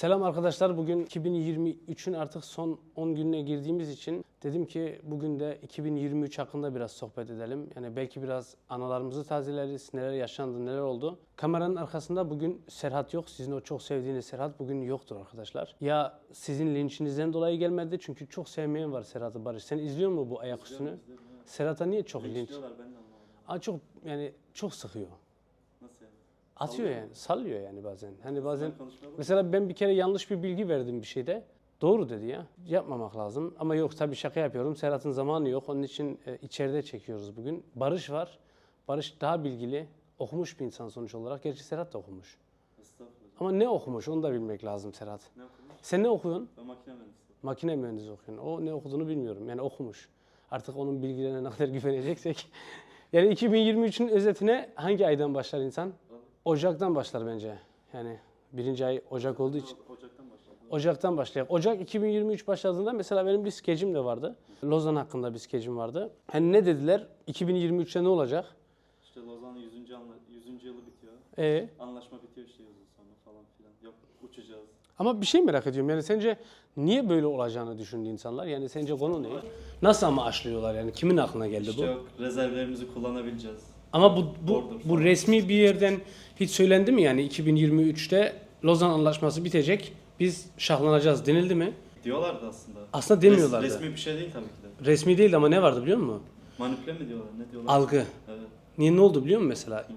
Selam arkadaşlar. Bugün 2023'ün artık son 10 gününe girdiğimiz için dedim ki bugün de 2023 hakkında biraz sohbet edelim. Yani belki biraz analarımızı tazeleriz, neler yaşandı, neler oldu. Kameranın arkasında bugün Serhat yok. Sizin o çok sevdiğiniz Serhat bugün yoktur arkadaşlar. Ya sizin linçinizden dolayı gelmedi çünkü çok sevmeyen var Serhat'ı Barış. Sen izliyor mu bu ayak üstünü? Serhat'a niye çok linç? Aa, çok yani çok sıkıyor. Atıyor Sallıyor yani, sallıyor yani bazen. Hani bazen. Mesela ben bir kere yanlış bir bilgi verdim bir şeyde. Doğru dedi ya. Yapmamak lazım. Ama yok tabii şaka yapıyorum. Serhat'ın zamanı yok. Onun için e, içeride çekiyoruz bugün. Barış var. Barış daha bilgili. Okumuş bir insan sonuç olarak. Gerçi Serhat da okumuş. Estağfurullah. Ama ne okumuş onu da bilmek lazım Serhat. Ne okumuş? Sen ne okuyorsun? Ben makine mühendisiyim. Makine mühendisi okuyorsun. O ne okuduğunu bilmiyorum. Yani okumuş. Artık onun bilgilerine ne kadar güveneceksek. Yani 2023'ün özetine hangi aydan başlar insan? Ocaktan başlar bence. Yani birinci ay Ocak olduğu için. Ocaktan başladı. Ocak'tan başlayalım. Ocak 2023 başladığında mesela benim bir skecim de vardı. Lozan hakkında bir skecim vardı. Hani ne dediler? 2023'te ne olacak? İşte Lozan'ın 100. Anla 100. yılı bitiyor. Ee, Anlaşma bitiyor işte yazın sonra falan filan. Yok uçacağız. ama bir şey merak ediyorum. Yani sence niye böyle olacağını düşündü insanlar? Yani sence konu ne? Nasıl ama aşlıyorlar yani? Kimin aklına geldi İşte bu? yok rezervlerimizi kullanabileceğiz. Ama bu bu, bu resmi bir yerden hiç söylendi mi yani 2023'te Lozan Anlaşması bitecek. Biz şahlanacağız denildi mi? Diyorlardı aslında. Aslında demiyorlardı. Res- resmi bir şey değil tabii ki de. Resmi değildi ama ne vardı biliyor musun? Manipüle mi diyorlar? Ne diyorlar? Algı. Evet. Niye ne oldu biliyor musun mesela?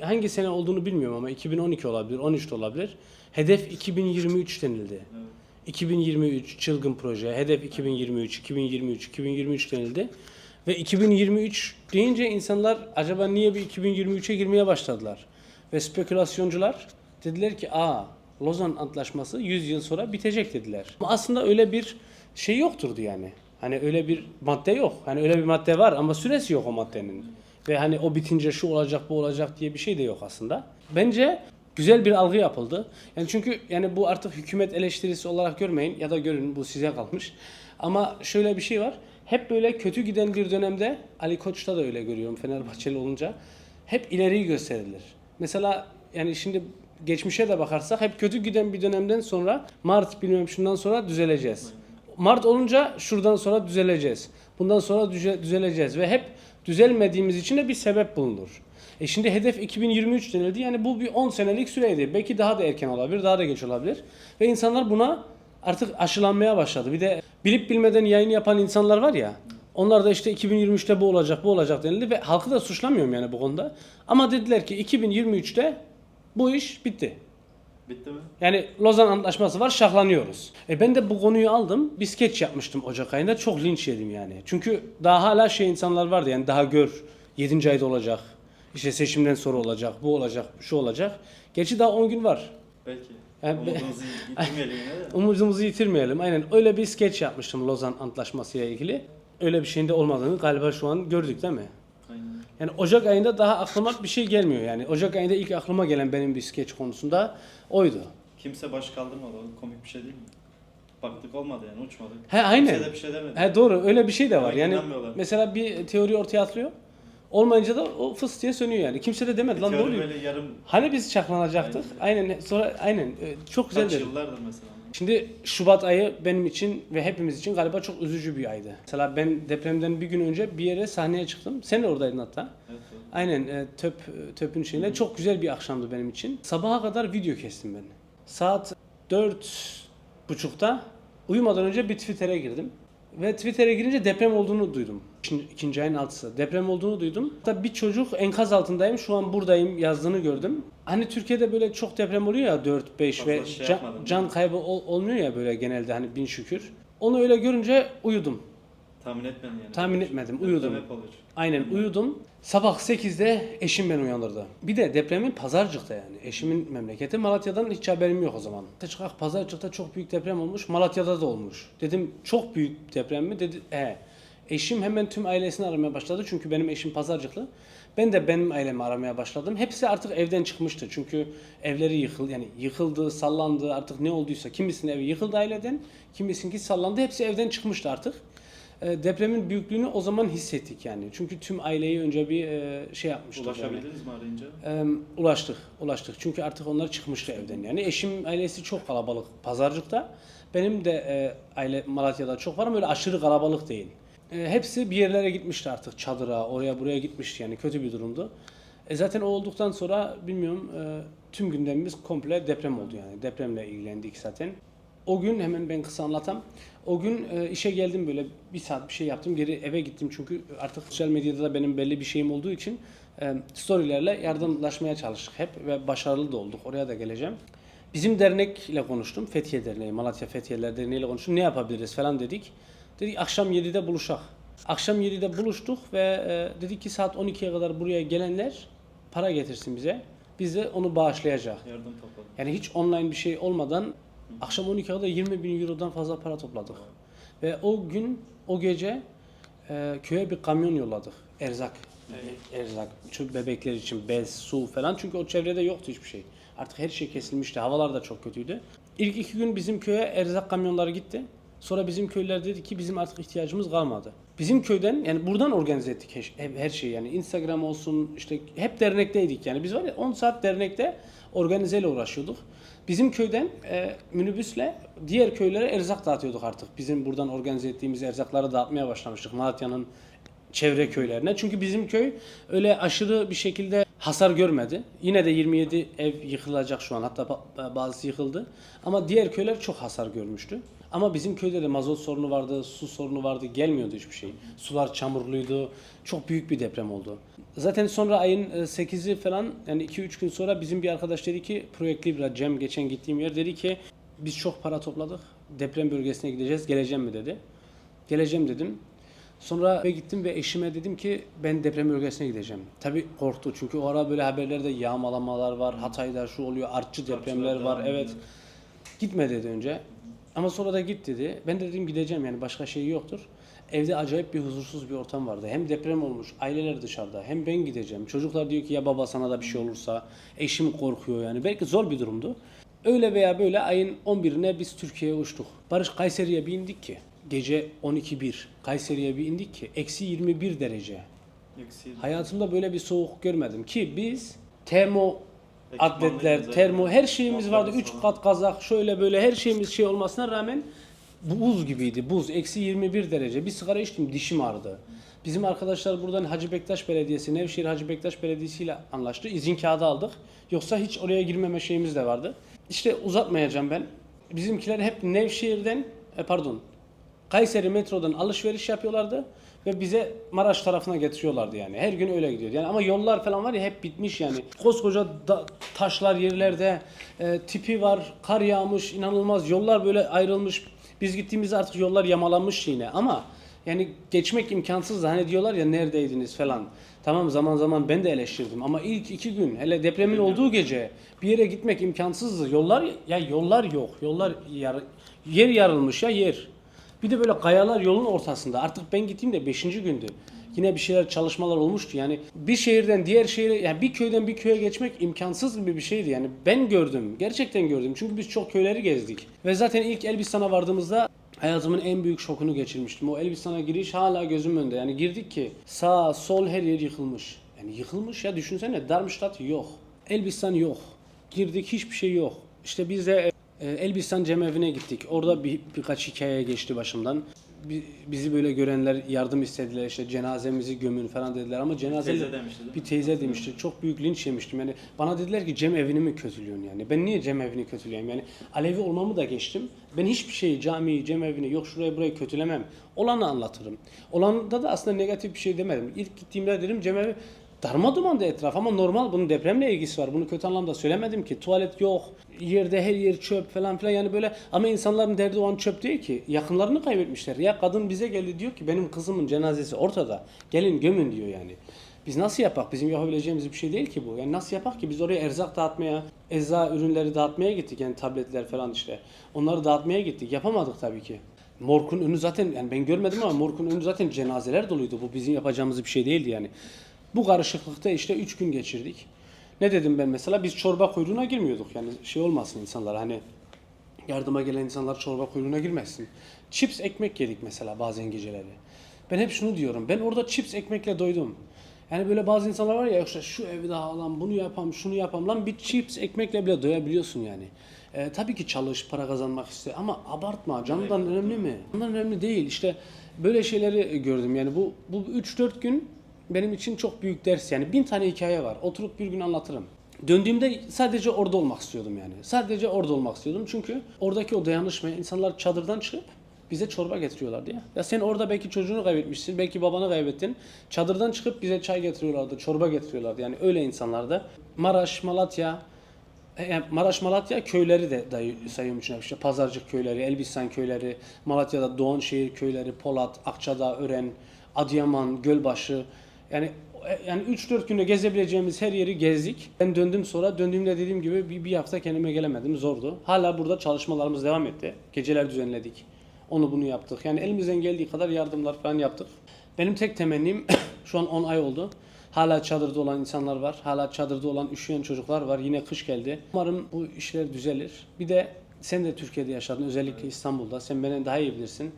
Hangi sene olduğunu bilmiyorum ama 2012 olabilir, 13 de olabilir. Hedef 2023 denildi. evet. 2023 çılgın proje, hedef 2023, 2023, 2023 denildi. Ve 2023 deyince insanlar acaba niye bir 2023'e girmeye başladılar? Ve spekülasyoncular dediler ki aa Lozan Antlaşması 100 yıl sonra bitecek dediler. Ama aslında öyle bir şey yokturdu yani. Hani öyle bir madde yok. Hani öyle bir madde var ama süresi yok o maddenin. Ve hani o bitince şu olacak bu olacak diye bir şey de yok aslında. Bence güzel bir algı yapıldı. Yani çünkü yani bu artık hükümet eleştirisi olarak görmeyin ya da görün bu size kalmış. Ama şöyle bir şey var. Hep böyle kötü giden bir dönemde Ali Koç'ta da öyle görüyorum Fenerbahçeli olunca. Hep ileriyi gösterilir. Mesela yani şimdi geçmişe de bakarsak hep kötü giden bir dönemden sonra Mart bilmem şundan sonra düzeleceğiz. Mart olunca şuradan sonra düzeleceğiz. Bundan sonra düze- düzeleceğiz ve hep düzelmediğimiz için de bir sebep bulunur. E şimdi hedef 2023 denildi. Yani bu bir 10 senelik süreydi. Belki daha da erken olabilir, daha da geç olabilir. Ve insanlar buna artık aşılanmaya başladı. Bir de bilip bilmeden yayın yapan insanlar var ya. Onlar da işte 2023'te bu olacak, bu olacak denildi ve halkı da suçlamıyorum yani bu konuda. Ama dediler ki 2023'te bu iş bitti. Bitti mi? Yani Lozan Antlaşması var, şahlanıyoruz. E ben de bu konuyu aldım. Bir skeç yapmıştım Ocak ayında. Çok linç yedim yani. Çünkü daha hala şey insanlar vardı yani daha gör 7. ayda olacak. İşte seçimden sonra olacak, bu olacak, şu olacak. Gerçi daha 10 gün var. Belki. Yani Umudumuzu yitirmeyelim. Umudumuzu yitirmeyelim. Aynen öyle bir skeç yapmıştım Lozan Antlaşması ile ilgili. Öyle bir şeyin de olmadığını galiba şu an gördük değil mi? Aynen. Yani Ocak ayında daha aklıma bir şey gelmiyor yani. Ocak ayında ilk aklıma gelen benim bir skeç konusunda oydu. Kimse baş kaldırmadı. O komik bir şey değil mi? Baktık olmadı yani uçmadık. He aynen. Kimse de bir şey demedi. He doğru öyle bir şey de var. Yani inanmıyorlar. mesela bir teori ortaya atılıyor. Olmayınca da o fıs diye sönüyor yani. Kimse de demedi lan ne Teori oluyor? böyle yarım Hani biz çaklanacaktık? Aynen. Sonra aynen e, çok güzel kaç dedi. yıllardır mesela. Şimdi Şubat ayı benim için ve hepimiz için galiba çok üzücü bir aydı. Mesela ben depremden bir gün önce bir yere sahneye çıktım. Sen de oradaydın hatta. Evet, evet. Aynen e, töp töpün şeyine çok güzel bir akşamdı benim için. Sabaha kadar video kestim ben. Saat dört buçukta uyumadan önce bir Twitter'a girdim. Ve Twitter'a girince deprem olduğunu duydum. İkinci, ikinci ayın altısı. Deprem olduğunu duydum. Hatta bir çocuk enkaz altındayım şu an buradayım yazdığını gördüm. Hani Türkiye'de böyle çok deprem oluyor ya 4 5 ve şey can, can kaybı ol- olmuyor ya böyle genelde hani bin şükür. Onu öyle görünce uyudum. Tahmin etmedin yani. Tahmin etmedim, Deprem uyudum. hep oluyor. Aynen uyudum. Sabah 8'de eşim beni uyandırdı. Bir de depremin Pazarcık'ta yani. Eşimin memleketi Malatya'dan hiç haberim yok o zaman. Çıkak Pazarcık'ta çok büyük deprem olmuş. Malatya'da da olmuş. Dedim çok büyük deprem mi? Dedi e. Eşim hemen tüm ailesini aramaya başladı. Çünkü benim eşim Pazarcıklı. Ben de benim ailemi aramaya başladım. Hepsi artık evden çıkmıştı. Çünkü evleri yıkıldı. Yani yıkıldı, sallandı artık ne olduysa. Kimisinin evi yıkıldı aileden. Kimisinki sallandı. Hepsi evden çıkmıştı artık. E, depremin büyüklüğünü o zaman hissettik yani. Çünkü tüm aileyi önce bir e, şey yapmıştık. yani. Ulaşabildiniz mi arayınca? Ee, ulaştık, ulaştık. Çünkü artık onlar çıkmıştı evden. Yani eşim ailesi çok kalabalık pazarcıkta. Benim de e, aile Malatya'da çok var ama öyle aşırı kalabalık değil. E, hepsi bir yerlere gitmişti artık çadıra, oraya buraya gitmişti yani kötü bir durumdu. E, zaten o olduktan sonra bilmiyorum e, tüm gündemimiz komple deprem oldu yani. Depremle ilgilendik zaten. O gün hemen ben kısa anlatam. O gün e, işe geldim böyle bir saat bir şey yaptım. Geri eve gittim çünkü artık sosyal medyada da benim belli bir şeyim olduğu için e, storylerle yardımlaşmaya çalıştık hep ve başarılı da olduk. Oraya da geleceğim. Bizim dernekle konuştum. Fethiye Derneği, Malatya Fethiyeler Derneği ile konuştum. Ne yapabiliriz falan dedik. Dedik akşam 7'de buluşak. Akşam 7'de buluştuk ve e, dedik ki saat 12'ye kadar buraya gelenler para getirsin bize. Biz de onu bağışlayacak. Yardım topladım. Yani hiç online bir şey olmadan akşam 12'ye kadar 20 bin eurodan fazla para topladık. Ve o gün, o gece e, köye bir kamyon yolladık. Erzak. Erzak. Şu bebekler için bez, su falan. Çünkü o çevrede yoktu hiçbir şey. Artık her şey kesilmişti. Havalar da çok kötüydü. İlk iki gün bizim köye erzak kamyonları gitti. Sonra bizim köylüler dedi ki bizim artık ihtiyacımız kalmadı. Bizim köyden yani buradan organize ettik her, her şeyi yani Instagram olsun işte hep dernekteydik yani biz var ya 10 saat dernekte organizeyle uğraşıyorduk. Bizim köyden e, minibüsle diğer köylere erzak dağıtıyorduk artık. Bizim buradan organize ettiğimiz erzakları dağıtmaya başlamıştık Malatya'nın çevre köylerine. Çünkü bizim köy öyle aşırı bir şekilde hasar görmedi. Yine de 27 ev yıkılacak şu an. Hatta ba- bazısı yıkıldı. Ama diğer köyler çok hasar görmüştü. Ama bizim köyde de mazot sorunu vardı, su sorunu vardı. Gelmiyordu hiçbir şey. Sular çamurluydu. Çok büyük bir deprem oldu. Zaten sonra ayın e, 8'i falan yani 2-3 gün sonra bizim bir arkadaş dedi ki Project Libra Cem geçen gittiğim yer dedi ki biz çok para topladık. Deprem bölgesine gideceğiz. Geleceğim mi dedi. Geleceğim dedim. Sonra eve gittim ve eşime dedim ki ben deprem bölgesine gideceğim. Tabii korktu çünkü o ara böyle haberlerde yağmalamalar var, Hatay'da şu oluyor, artçı depremler var. Evet. Gitme dedi önce. Ama sonra da git dedi. Ben de dedim gideceğim yani başka şey yoktur. Evde acayip bir huzursuz bir ortam vardı. Hem deprem olmuş, aileler dışarıda. Hem ben gideceğim. Çocuklar diyor ki ya baba sana da bir şey olursa. Eşim korkuyor yani. Belki zor bir durumdu. Öyle veya böyle ayın 11'ine biz Türkiye'ye uçtuk. Barış Kayseri'ye bir indik ki. Gece 12.1. Kayseri'ye bir indik ki. Eksi 21 derece. Eksi. Hayatımda böyle bir soğuk görmedim ki biz termo atletler, termo her şeyimiz vardı. Montlarımız 3 falan. kat kazak şöyle böyle her şeyimiz şey olmasına rağmen bu buz gibiydi. Buz. Eksi 21 derece. Bir sigara içtim dişim ağrıdı. Bizim arkadaşlar buradan Hacı Bektaş Belediyesi, Nevşehir Hacı Bektaş Belediyesi ile anlaştı. İzin kağıdı aldık. Yoksa hiç oraya girmeme şeyimiz de vardı. İşte uzatmayacağım ben. Bizimkiler hep Nevşehir'den, e, pardon, Kayseri metrodan alışveriş yapıyorlardı ve bize Maraş tarafına getiriyorlardı yani. Her gün öyle gidiyordu. Yani ama yollar falan var ya hep bitmiş yani. Koskoca da- taşlar yerlerde, e, tipi var, kar yağmış, inanılmaz. Yollar böyle ayrılmış. Biz gittiğimizde artık yollar yamalanmış yine ama yani geçmek imkansız. Hani diyorlar ya neredeydiniz falan. Tamam zaman zaman ben de eleştirdim ama ilk iki gün hele depremin olduğu gece bir yere gitmek imkansızdı. Yollar ya yollar yok. Yollar yar- yer yarılmış ya yer. Bir de böyle kayalar yolun ortasında. Artık ben gittiğimde 5. gündü. Yine bir şeyler çalışmalar olmuştu. Yani bir şehirden diğer şehire yani bir köyden bir köye geçmek imkansız gibi bir şeydi. Yani ben gördüm. Gerçekten gördüm. Çünkü biz çok köyleri gezdik. Ve zaten ilk Elbistan'a vardığımızda hayatımın en büyük şokunu geçirmiştim. O Elbistan'a giriş hala gözümün önünde. Yani girdik ki sağ sol her yer yıkılmış. Yani yıkılmış ya düşünsene Darmstadt yok. Elbistan yok. Girdik hiçbir şey yok. İşte biz de Elbistan Cemevi'ne gittik. Orada bir, birkaç hikaye geçti başımdan. Bi- Bizi böyle görenler yardım istediler işte cenazemizi gömün falan dediler ama cenaze Teyze demişti bir teyze demişti. Çok büyük linç yemiştim. Yani bana dediler ki Cem evini mi kötülüyorsun yani? Ben niye Cem evini kötüleyeyim? Yani Alevi olmamı da geçtim. Ben hiçbir şeyi, camiyi, Cem evini, yok şurayı burayı kötülemem. Olanı anlatırım. Olanda da aslında negatif bir şey demedim. İlk gittiğimde dedim Cem evi darma dumandı etraf ama normal bunun depremle ilgisi var. Bunu kötü anlamda söylemedim ki. Tuvalet yok. Yerde her yer çöp falan filan yani böyle ama insanların derdi o an çöp değil ki. Yakınlarını kaybetmişler. Ya kadın bize geldi diyor ki benim kızımın cenazesi ortada. Gelin gömün diyor yani. Biz nasıl yapak? Bizim yapabileceğimiz bir şey değil ki bu. Yani nasıl yapak ki? Biz oraya erzak dağıtmaya, ecza ürünleri dağıtmaya gittik. Yani tabletler falan işte. Onları dağıtmaya gittik. Yapamadık tabii ki. Morg'un önü zaten yani ben görmedim ama Morg'un önü zaten cenazeler doluydu. Bu bizim yapacağımız bir şey değildi yani. Bu karışıklıkta işte 3 gün geçirdik. Ne dedim ben mesela? Biz çorba kuyruğuna girmiyorduk. Yani şey olmasın insanlar hani Yardıma gelen insanlar çorba kuyruğuna girmesin. Chips ekmek yedik mesela bazen geceleri. Ben hep şunu diyorum. Ben orada chips ekmekle doydum. Yani böyle bazı insanlar var ya işte şu evi daha alan bunu yapam şunu yapam lan bir chips ekmekle bile doyabiliyorsun yani. Ee, tabii ki çalış para kazanmak iste ama abartma canından önemli mi? Canından önemli değil işte böyle şeyleri gördüm yani bu bu 3-4 gün benim için çok büyük ders yani bin tane hikaye var oturup bir gün anlatırım. Döndüğümde sadece orada olmak istiyordum yani. Sadece orada olmak istiyordum çünkü oradaki o dayanışmaya insanlar çadırdan çıkıp bize çorba getiriyorlardı ya. Ya sen orada belki çocuğunu kaybetmişsin, belki babanı kaybettin. Çadırdan çıkıp bize çay getiriyorlardı, çorba getiriyorlardı. Yani öyle insanlardı. Maraş, Malatya, e, Maraş Malatya köyleri de sayıyorum içine. İşte Pazarcık köyleri, Elbistan köyleri, Malatya'da Doğanşehir köyleri, Polat, Akçadağ, Ören, Adıyaman, Gölbaşı. Yani e, yani 3-4 günde gezebileceğimiz her yeri gezdik. Ben döndüm sonra döndüğümde dediğim gibi bir, bir hafta kendime gelemedim. Zordu. Hala burada çalışmalarımız devam etti. Geceler düzenledik. Onu bunu yaptık. Yani elimizden geldiği kadar yardımlar falan yaptık. Benim tek temennim şu an 10 ay oldu. Hala çadırda olan insanlar var. Hala çadırda olan üşüyen çocuklar var. Yine kış geldi. Umarım bu işler düzelir. Bir de sen de Türkiye'de yaşadın. Özellikle İstanbul'da. Sen benden daha iyi bilirsin.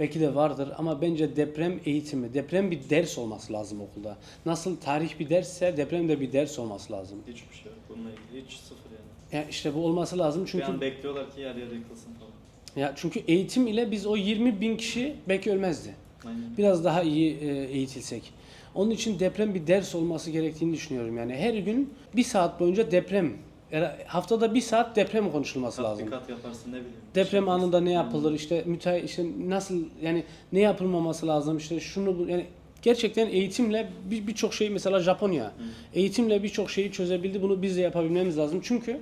Belki de vardır ama bence deprem eğitimi, deprem bir ders olması lazım okulda. Nasıl tarih bir dersse deprem de bir ders olması lazım. Hiçbir şey yok. Bununla ilgili hiç sıfır yani. Yani işte bu olması lazım Bir çünkü an bekliyorlar ki yer yer yıkılsın falan. ya çünkü eğitim ile biz o 20 bin kişi belki ölmezdi. Aynen. Biraz daha iyi e, eğitilsek. Onun için deprem bir ders olması gerektiğini düşünüyorum. Yani her gün bir saat boyunca deprem, yani haftada bir saat deprem konuşulması lazım. Tatbikat yaparsın ne bileyim. Deprem Şey anında ne yapılır işte müteahhit işte nasıl yani ne yapılmaması lazım işte şunu bu yani gerçekten eğitimle bir- birçok şey mesela Japonya eğitimle birçok şeyi çözebildi bunu biz de yapabilmemiz lazım. Çünkü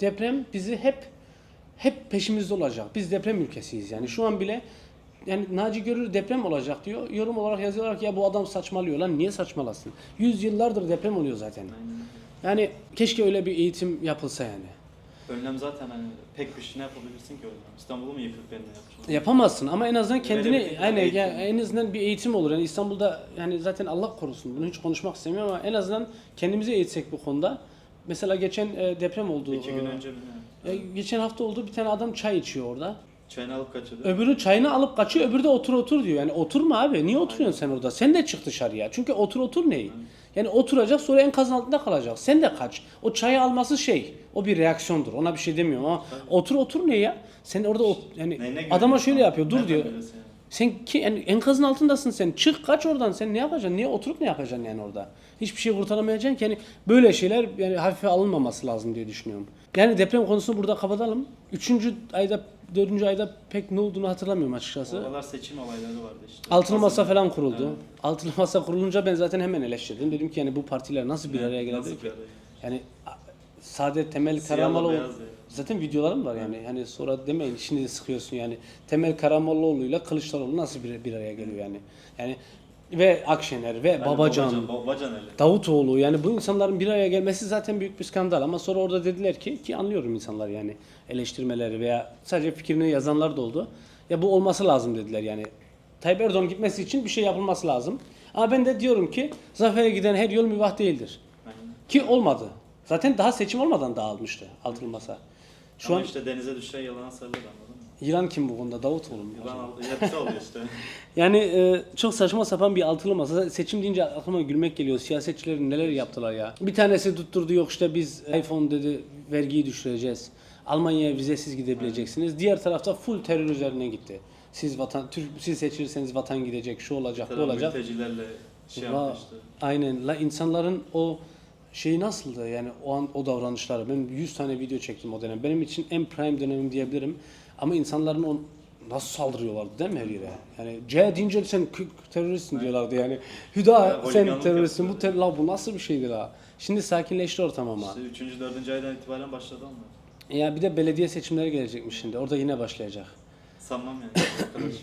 deprem bizi hep hep peşimizde olacak. Biz deprem ülkesiyiz yani. Şu an bile yani Naci Görür deprem olacak diyor. Yorum olarak yazıyorlar ki ya bu adam saçmalıyor lan niye saçmalasın? 100 yıllardır deprem oluyor zaten. Aynen. Yani keşke öyle bir eğitim yapılsa yani. Önlem zaten hani pek bir şey ne yapabilirsin ki önlem? İstanbul'u mu yıkıp ben ne yapacağım? Yapamazsın ama en azından kendini bir yani eğitim. en azından bir eğitim olur. Yani İstanbul'da yani zaten Allah korusun bunu hiç konuşmak istemiyorum ama en azından kendimizi eğitsek bu konuda. Mesela geçen e, deprem oldu. İki gün E, önce mi e, geçen hafta oldu bir tane adam çay içiyor orada. Çayını alıp kaçırdı. Öbürü çayını alıp kaçıyor, öbürü de otur otur diyor. Yani oturma abi. Niye oturuyorsun sen orada? Sen de çık dışarıya. Çünkü otur otur neyi? Yani oturacak sonra enkazın altında kalacak. Sen de kaç. O çayı alması şey. O bir reaksiyondur. Ona bir şey demiyorum ama otur otur ne ya? Sen orada ot- yani Ne- ne adama görüyorsun şöyle abi? yapıyor. Dur Nereden diyor. biliyorsun yani? Sen ki yani enkazın altındasın sen. Çık kaç oradan. Sen ne yapacaksın? Niye oturup ne yapacaksın yani orada? Hiçbir şey kurtaramayacaksın ki. Yani böyle şeyler yani hafife alınmaması lazım diye düşünüyorum. Yani deprem konusunu burada kapatalım. Üçüncü ayda, dördüncü ayda pek ne olduğunu hatırlamıyorum açıkçası. Oralar seçim olayları vardı işte. Altılı masa falan kuruldu. Evet. Altılı masa kurulunca ben zaten hemen eleştirdim. Dedim ki yani bu partiler nasıl bir araya geldi? araya? Yani Saadet Temel ya. zaten videolarım var yani. Hani sonra demeyin şimdi de sıkıyorsun yani. Temel Karamollaoğlu Kılıçdaroğlu nasıl bir, bir araya geliyor yani. Yani ve Akşener ve Yani Babacan, Babacan, Babacan öyle. Davutoğlu yani bu insanların bir araya gelmesi zaten büyük bir skandal ama sonra orada dediler ki ki anlıyorum insanlar yani eleştirmeleri veya sadece fikrini yazanlar da oldu. Ya bu olması lazım dediler yani. Tayyip Erdoğan gitmesi için bir şey yapılması lazım. Ama ben de diyorum ki zafere giden her yol mübah değildir. Aynen. Ki olmadı. Zaten daha seçim olmadan dağılmıştı altılı masa. Şu Ama an işte denize düşen yılana sarılır anladın mı? Yılan kim bu konuda? Davutoğlu mu? Yılan aldı. Hepsi oluyor işte. Yani e, çok saçma sapan bir altılı masa. Seçim deyince aklıma gülmek geliyor. Siyasetçilerin neler yaptılar ya. Bir tanesi tutturdu yok işte biz iPhone dedi vergiyi düşüreceğiz. Almanya'ya vizesiz gidebileceksiniz. Diğer tarafta full terör üzerine gitti. Siz vatan Türk siz seçilirseniz vatan gidecek, şu olacak, bu olacak. Mültecilerle şey yaptı işte. Aynen. La insanların o şeyi nasıldı yani o an o davranışları. Ben 100 tane video çektim o dönem. Benim için en prime dönemim diyebilirim. Ama insanların o nasıl saldırıyorlardı değil mi her yere? Yani C deyince sen teröristsin diyorlardı yani. Hüda Ya, sen holiganlık teröristsin. Bu yapıyorlar. la bu nasıl bir şeydir ha? Şimdi sakinleşti ortam ama. İşte 3. 4. aydan itibaren başladı onlar. Ya bir de belediye seçimleri gelecekmiş şimdi. Orada yine başlayacak. Sanmam yani.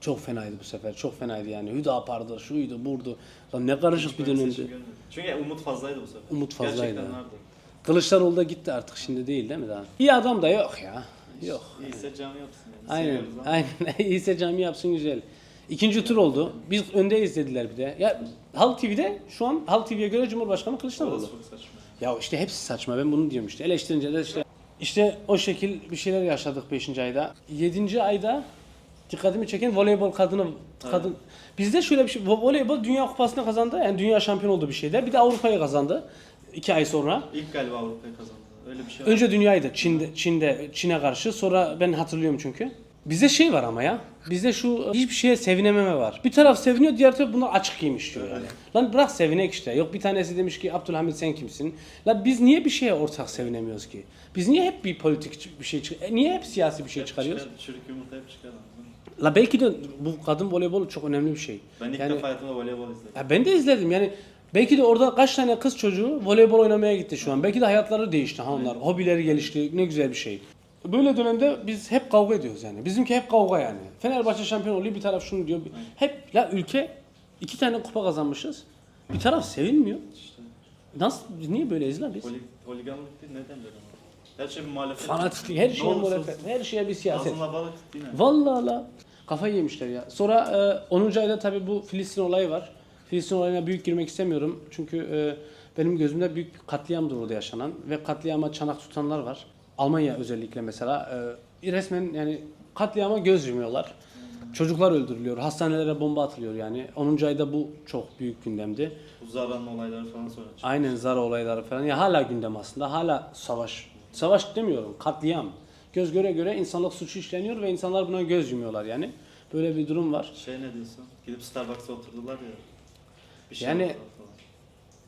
Çok fenaydı bu sefer. Çok fenaydı yani. Hüdapar'dı, şuydu, burdu. Lan ne karışık bir Böyle dönemdi. görmedim. Çünkü umut fazlaydı bu sefer. Umut fazlaydı. Gerçekten vardı. Kılıçdaroğlu da gitti artık şimdi değil değil mi daha? İyi adam da yok ya. Yok. İyiyse cami yapsın yani. Aynen. Seviyoruz ama Aynen. İyiyse cami yapsın güzel. İkinci tur oldu. Biz öndeyiz dediler bir de. Ya Halk TV'de şu an Halk TV'ye göre Cumhurbaşkanı Kılıçdaroğlu. Orası çok saçma. Ya işte hepsi saçma. Ben bunu diyorum işte. Eleştirince de işte İşte o şekil bir şeyler yaşadık 5. ayda. 7. ayda dikkatimi çeken voleybol kadını kadın. Bizde şöyle bir şey vo- voleybol Dünya Kupası'nı kazandı. Yani dünya şampiyon olduğu bir şeyler. Bir de Avrupa'yı kazandı. 2 ay sonra. İlk galiba Avrupa'yı kazandı. Öyle bir şey var. Önce dünyaydı. Çin'de Çin'de Çin'e karşı. Sonra ben hatırlıyorum çünkü. Bizde şey var ama ya. Bizde şu hiçbir şeye sevinememe var. Bir taraf seviniyor, diğer taraf bunlar açık giymiş diyor yani. Lan bırak sevinek işte. Yok bir tanesi demiş ki Abdülhamit sen kimsin? Lan biz niye bir şeye ortak sevinemiyoruz ki? Biz niye hep bir politik bir şey çık- e, Niye hep siyasi bir şey çıkarıyoruz? çıkar, Çürük yumurta hep çıkar. La belki de bu kadın voleybolu çok önemli bir şey. Ben ilk Yani- defa hayatımda voleybol izledim. Ya ben de izledim yani belki de orada kaç tane kız çocuğu voleybol oynamaya gitti şu an. Belki de hayatları değişti ha onlar. Hobileri gelişti. Ne güzel bir şey. Böyle dönemde biz hep kavga ediyoruz yani. Bizimki hep kavga yani. Fenerbahçe şampiyon oluyor bir taraf şunu diyor. Hep ya ülke iki tane kupa kazanmışız. Bir taraf sevinmiyor. Nasıl niye böyleyiz lan biz? holi, holiganlık değil neden böyle? Her şey bir muhalefet. Fanatiklik, her şeye muhalefet, her şeye bir siyaset. Ağzınla balık. Vallahi la. Kafayı yemişler ya. Sonra e, 10. ayda tabii bu Filistin olayı var. Filistin olayına büyük girmek istemiyorum. Çünkü e, benim gözümde büyük bir katliamdır orada yaşanan. Ve katliama çanak tutanlar var. Almanya özellikle mesela. E, resmen yani katliama göz yumuyorlar. Çocuklar öldürülüyor. Hastanelere bomba atılıyor yani. 10. ayda bu çok büyük gündemdi. Bu Zara'nın olayları falan sonra çıktı. Aynen Zara olayları falan. Ya hala gündem aslında. Hala savaş. Savaş demiyorum. Katliam. Göz göre göre insanlık suçu işleniyor ve insanlar buna göz yumuyorlar yani. Böyle bir durum var. Şey ne diyorsun? Gidip Starbucks'a oturdular ya. Bir Yani- yaptılar falan.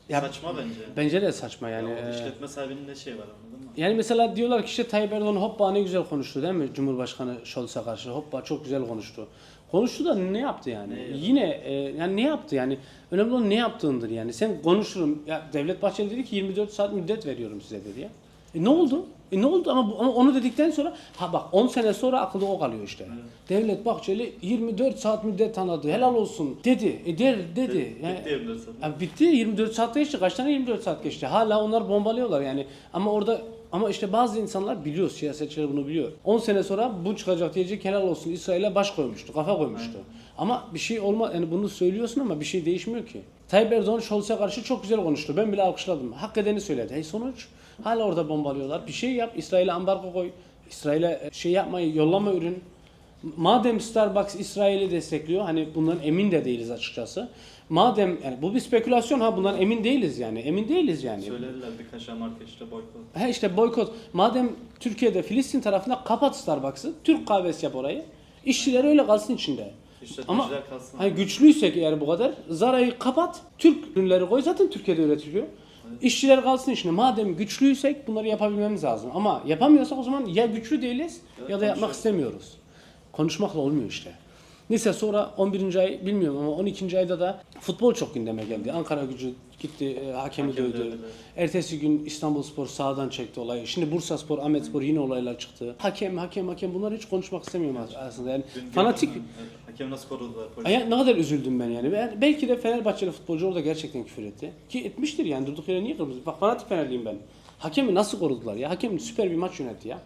Ya, Saçma bence. Bence de saçma yani. Yani, Ee, işletme sahibinin ne şey var anladın mı? Yani mesela diyorlar ki işte Tayyip Erdoğan hoppa ne güzel konuştu değil mi? Cumhurbaşkanı Scholz'a karşı hoppa çok güzel konuştu. Konuştu da ne yaptı yani? Ne yaptı? Yine e, yani ne yaptı yani? Önemli olan ne yaptığındır yani. Sen konuşurum. Ya Devlet Bahçeli dedi ki 24 saat müddet veriyorum size dedi ya. E ne oldu? E ne oldu ama, bu- ama onu dedikten sonra ha bak 10 sene sonra akılda o kalıyor işte. Devlet Bahçeli 24 saat müddet tanıdı. Helal olsun dedi. E der dedi. Yani- Bitti evler sana. ya bitti 24 saatte geçti. Kaç tane 24 saat geçti? Hala onlar bombalıyorlar yani. Ama orada ama işte bazı insanlar biliyor, siyasetçiler bunu biliyor. 10 sene sonra bu çıkacak diyecek helal olsun İsrail'e baş koymuştu, kafa koymuştu. Ama bir şey olma yani bunu söylüyorsun ama bir şey değişmiyor ki. Tayyip Erdoğan Scholz'a karşı çok güzel konuştu. Ben bile alkışladım. Hak edeni söyledi. Hey sonuç hala orada bombalıyorlar. Bir şey yap. İsrail'e ambargo koy. İsrail'e şey yapmayı, yollama ürün. Madem Starbucks İsrail'i destekliyor, hani bundan emin de değiliz açıkçası. Madem yani bu bir spekülasyon ha bundan emin değiliz yani. Emin değiliz yani. Söylediler birkaç marka işte boykot. Ha işte boykot. Madem Türkiye'de Filistin tarafında kapat Starbucks'ı, Türk kahvesi yap orayı. İşçiler öyle kalsın içinde. Ama kalsın. hani güçlüysek eğer bu kadar Zara'yı kapat, Türk ürünleri koy zaten Türkiye'de üretiliyor. İşçiler kalsın içinde. Madem güçlüysek bunları yapabilmemiz lazım. Ama yapamıyorsak o zaman ya güçlü değiliz Evet, ya da yapmak istemiyoruz. Konuşmakla olmuyor işte. Neyse sonra 11. ay bilmiyorum ama 12. ayda da futbol çok gündeme geldi. Ankara gücü gitti e, hakemi Hakem dövdü. Ertesi gün İstanbul Spor sağdan çekti olayı. Şimdi Bursa Spor, Ahmet Spor yine olaylar çıktı. Hakem, hakem, hakem bunları hiç konuşmak istemiyorum aslında. Yani Dün fanatik gördüm ben. Hakem nasıl korudular polis? Ay, ne kadar üzüldüm ben yani. Ben- belki de Fenerbahçeli futbolcu orada gerçekten küfür etti. Ki etmiştir yani durduk yere niye kırmızı? Bak fanatik Fenerliyim ben. Hakemi nasıl korudular ya? Hakem süper bir maç yönetti ya.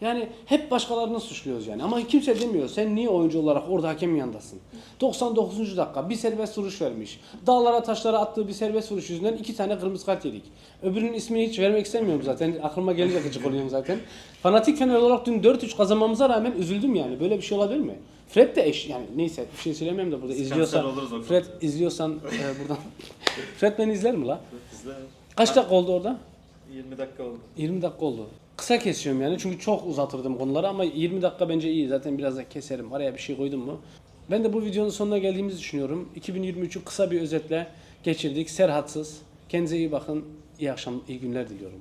Yani hep başkalarını suçluyoruz yani. Ama kimse demiyor sen niye oyuncu olarak orada hakemin yanındasın? 99. dakika bir serbest vuruş vermiş. Dağlara taşlara attığı bir serbest vuruş yüzünden iki tane kırmızı kart yedik. Öbürünün ismini hiç vermek istemiyorum zaten. Aklıma gelince gıcık oluyorum zaten. Fanatik Fener olarak dün 4-3 kazanmamıza rağmen üzüldüm yani. Böyle bir şey olabilir mi? Fred de eş yani neyse bir şey söylemiyorum da burada izliyorsan Fred izliyorsan e, buradan Fred beni izler mi la? Bizde Kaç dakika oldu orada? 20 dakika oldu. 20 dakika oldu. Kısa kesiyorum yani çünkü çok uzatırdım konuları ama 20 dakika bence iyi. Zaten biraz da keserim. Araya bir şey koydum mu? Ben de bu videonun sonuna geldiğimizi düşünüyorum. 2023'ü kısa bir özetle geçirdik. Serhatsız. Kendinize iyi bakın. İyi akşam, iyi günler diliyorum.